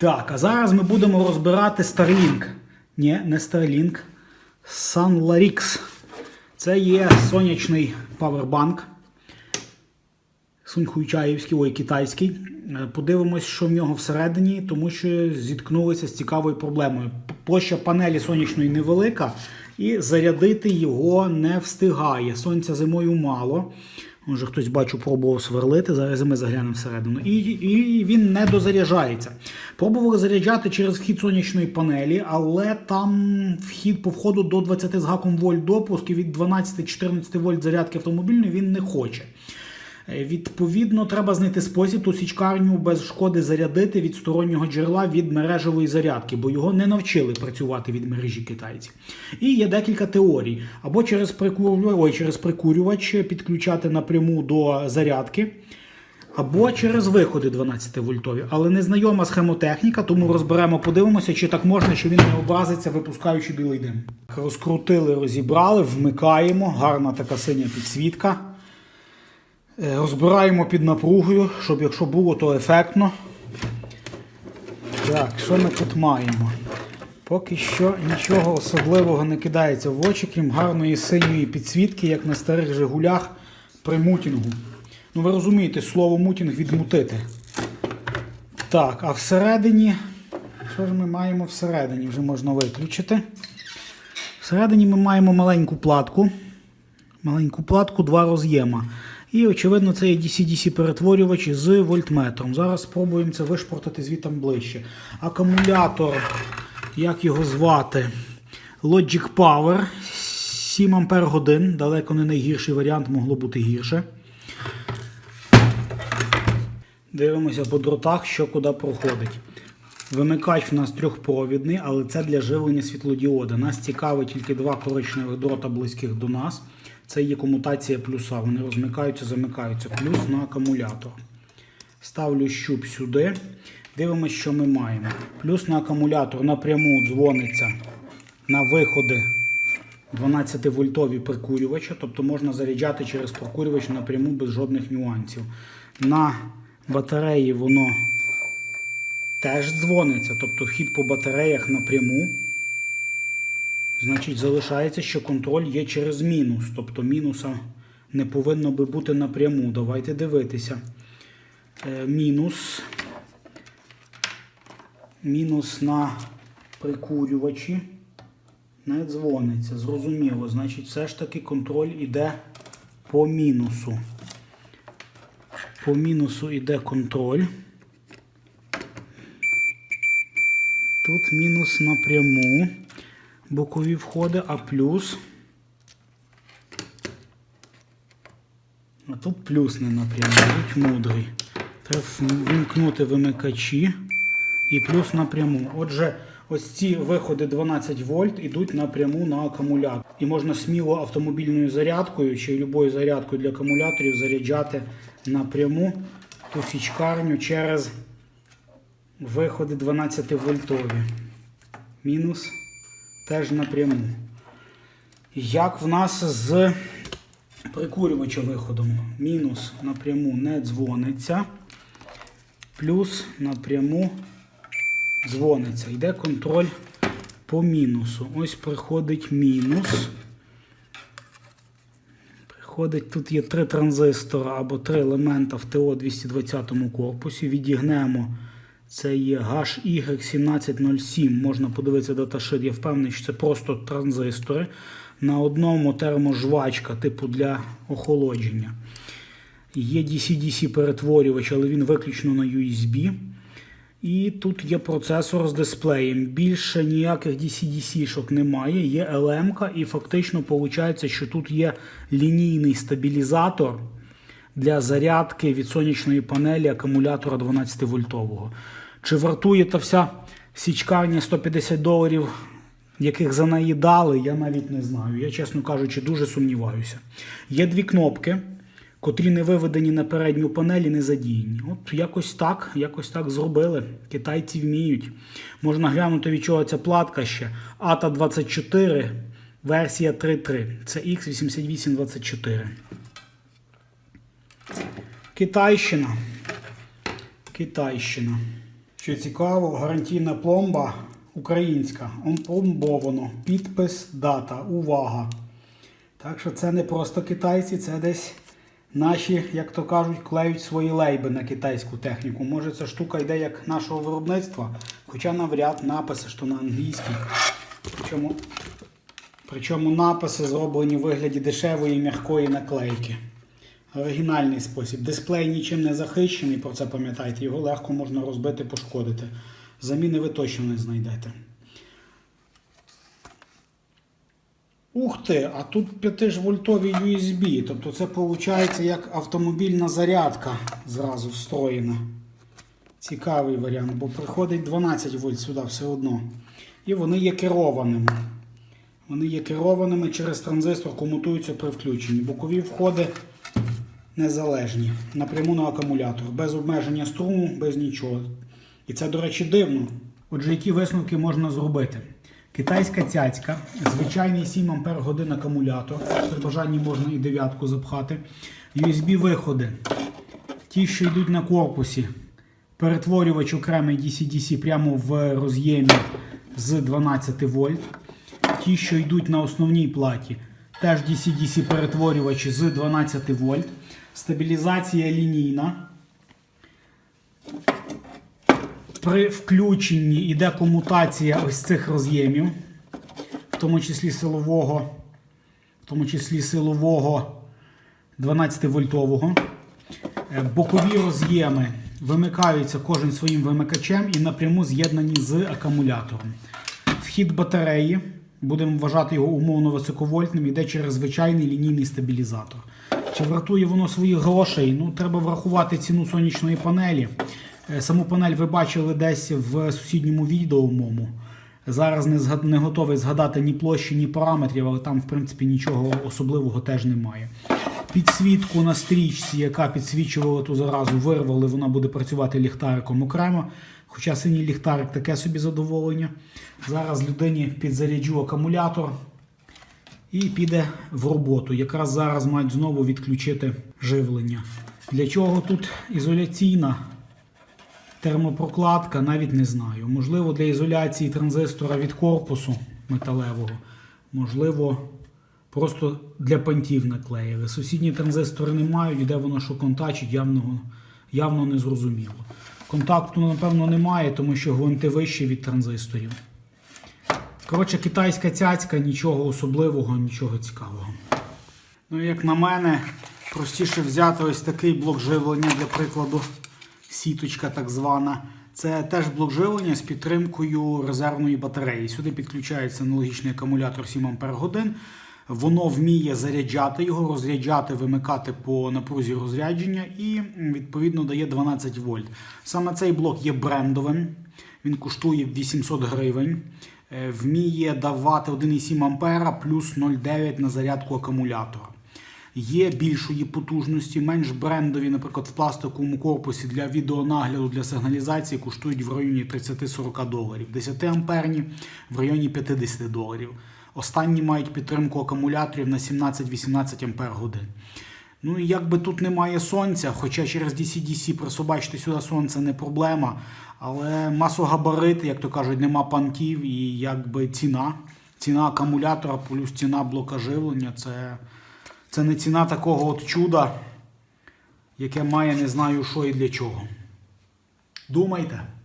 Так, а зараз ми будемо розбирати Starlink. Ні, не Starlink. Sunlarix. Це є сонячний павербанк. Суньхуйчаївський, ой, китайський. Е, Подивимось, що в нього всередині, тому що зіткнулися з цікавою проблемою. Площа панелі сонячної невелика, і зарядити його не встигає. Сонця зимою мало. Може, хтось бачу, пробував сверлити. Зараз ми заглянемо всередину. І, і він не дозаряджається. Пробували заряджати через вхід сонячної панелі, але там вхід по входу до 20 з гаком вольт допуск і від 12-14 вольт зарядки автомобільної він не хоче. Е, Відповідно, треба знайти спосіб ту січкарню без шкоди зарядити від стороннього джерела від мережевої зарядки, бо його не навчили працювати від мережі китайців. І є декілька теорій: або через прикурювач, через прикурювач підключати напряму до зарядки. Або через виходи 12 вольтові, але незнайома схемотехніка, тому розберемо, подивимося, чи так можна, чи він не образиться, випускаючи білий дим. Розкрутили, розібрали, вмикаємо. Гарна така синя підсвітка. Е, Розбираємо під напругою, щоб якщо було, то ефектно. Так, що ми тут маємо? Поки що нічого особливого не кидається в очі, крім гарної синьої підсвітки, як на старих Жигулях при мутінгу. Ну, ви розумієте, слово мутінг відмутити. Так, а всередині. Що ж ми маємо всередині? Вже можна виключити. Всередині ми маємо маленьку платку. Маленьку платку, два роз'єма. І, очевидно, це є DC-DC перетворювач з вольтметром. Зараз спробуємо це вишпортати звітом ближче. Акумулятор, як його звати? Logic Power 7 Ампер годин. Далеко не найгірший варіант, могло бути гірше. Дивимося по дротах, що куди проходить. Вимикач в нас трьохпровідний, але це для живлення світлодіода. Нас цікавить тільки два коричневих дрота близьких до нас. Це є комутація плюса. Вони розмикаються, замикаються. Плюс на акумулятор. Ставлю щуп сюди. Дивимося, що ми маємо. Плюс на акумулятор напряму дзвониться на виходи 12-вольтові прикурювача, тобто можна заряджати через прикурювач напряму без жодних нюансів. На батареї воно теж дзвониться, тобто вхід по батареях напряму. Значить, залишається, що контроль є через мінус. Тобто мінуса не повинно би бути напряму. Давайте дивитися. Е, мінус. Мінус на прикурювачі не дзвониться. Зрозуміло. Значить, все ж таки контроль іде по мінусу. По мінусу йде контроль. Тут мінус напряму бокові входи, а плюс. А тут плюс не напряму, будь мудрий. Треба вимкнути вимикачі і плюс напряму. Отже, ось ці виходи 12 вольт йдуть напряму на акумулятор. І можна сміло автомобільною зарядкою чи любою зарядкою для акумуляторів заряджати напряму ту січкарню через виходи 12 вольтові. Мінус теж напряму. Як в нас з прикурювача виходом? Мінус напряму не дзвониться, плюс напряму дзвониться. Йде контроль по мінусу. Ось приходить мінус. Приходить, тут є три транзистора або три елемента в ТО-220 корпусі. Відігнемо. Це є HY1707. Можна подивитися даташит. Я впевнений, що це просто транзистори. На одному терможвачка, типу для охолодження. Є DC-DC перетворювач, але він виключно на USB. І тут є процесор з дисплеєм. Більше ніяких DC-DC-шок немає. Є LM, і фактично виходить, що тут є лінійний стабілізатор для зарядки від сонячної панелі акумулятора 12-вольтового. Чи вартує та вся січкарня 150 доларів, яких за неї дали, я навіть не знаю. Я, чесно кажучи, дуже сумніваюся. Є дві кнопки, котрі не виведені на передню панель і не задіяні. От якось так, якось так зробили. Китайці вміють. Можна глянути, від чого ця платка ще. ATA 24, версія 3.3. Це X8824. Китайщина. Китайщина. Що цікаво, гарантійна пломба українська. Опломбовано. Підпис, дата, увага. Так що це не просто китайці, це десь наші, як то кажуть, клеють свої лейби на китайську техніку. Може ця штука йде як нашого виробництва, хоча навряд написи, що на англійській. Причому, причому написи зроблені в вигляді дешевої м'якої наклейки. Оригінальний спосіб. Дисплей нічим не захищений, про це пам'ятайте, його легко можна розбити, пошкодити. Заміни ви точно не знайдете. Ух ти, а тут 5 ж вольтові USB. Тобто це виходить як автомобільна зарядка зразу встроєна. Цікавий варіант, бо приходить 12 вольт сюди все одно. І вони є керованими. Вони є керованими через транзистор, комутуються при включенні. Бокові входи незалежні. Напряму на акумулятор. Без обмеження струму, без нічого. І це, до речі, дивно. Отже, які висновки можна зробити? Китайська цяцька, звичайний 7 Ампер годин акумулятор. При бажанні можна і дев'ятку запхати. USB-виходи. Ті, що йдуть на корпусі. Перетворювач окремий DC-DC прямо в роз'ємі з 12 вольт. Ті, що йдуть на основній платі, теж DC-DC перетворювачі з 12 вольт. Стабілізація лінійна. При включенні йде комутація ось цих роз'ємів, в тому числі силового, в тому числі силового 12-вольтового. Е, Бокові роз'єми вимикаються кожен своїм вимикачем і напряму з'єднані з акумулятором. Вхід батареї, будемо вважати його умовно високовольтним, йде через звичайний лінійний стабілізатор. Чи вартує воно своїх грошей? Ну, треба врахувати ціну сонячної панелі. Е, Саму панель ви бачили десь в сусідньому відео моєму. Зараз не, згад... не готовий згадати ні площі, ні параметрів, але там, в принципі, нічого особливого теж немає. Підсвітку на стрічці, яка підсвічувала ту заразу, вирвали, вона буде працювати ліхтариком окремо. Хоча синій ліхтарик таке собі задоволення. Зараз людині підзаряджу акумулятор і піде в роботу. Якраз зараз мають знову відключити живлення. Для чого тут ізоляційна термопрокладка, навіть не знаю. Можливо, для ізоляції транзистора від корпусу металевого. Можливо, просто для пантів наклеїли. Сусідні транзистори не мають, де воно що контачить, явно, явно не зрозуміло. Контакту, напевно, немає, тому що гвинти вищі від транзисторів. Коротше, китайська цяцька, нічого особливого, нічого цікавого. Ну, як на мене, простіше взяти ось такий блок живлення, для прикладу, сіточка так звана. Це теж блок живлення з підтримкою резервної батареї. Сюди підключається аналогічний акумулятор 7 Ампер годин. Воно вміє заряджати його, розряджати, вимикати по напрузі розрядження і відповідно дає 12 вольт. Саме цей блок є брендовим. Він коштує 800 гривень. Е, Вміє давати 1,7 ампера плюс 0,9 на зарядку акумулятора. Є більшої потужності, менш брендові, наприклад, в пластиковому корпусі для відеонагляду, для сигналізації коштують в районі 30-40 доларів. 10 амперні в районі 50 доларів. Останні мають підтримку акумуляторів на 17-18 ампер годин. Ну і якби тут немає сонця, хоча через DC-DC присобачити сюди сонце не проблема. Але масогабарит, як то кажуть, нема пантів і якби ціна. Ціна акумулятора плюс ціна блока живлення це, це не ціна такого от чуда, яке має не знаю що і для чого. Думайте.